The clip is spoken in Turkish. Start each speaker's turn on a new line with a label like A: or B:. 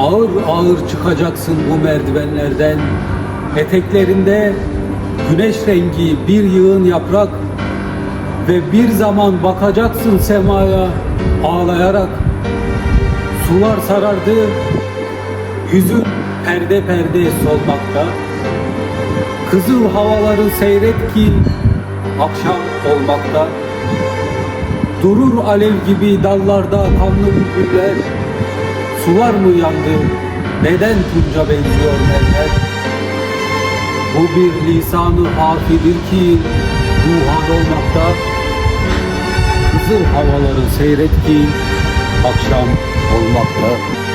A: Ağır ağır çıkacaksın bu merdivenlerden. Eteklerinde güneş rengi bir yığın yaprak ve bir zaman bakacaksın semaya ağlayarak. Sular sarardı, yüzün perde perde solmakta. Kızıl havaları seyret ki akşam olmakta. Durur alev gibi dallarda kanlı bülbüller. Sular mı yandı? Neden tunca benziyor neler? Bu bir lisanı hafidir ki ruhan olmakta. Kızıl havaları seyret ki akşam olmakta.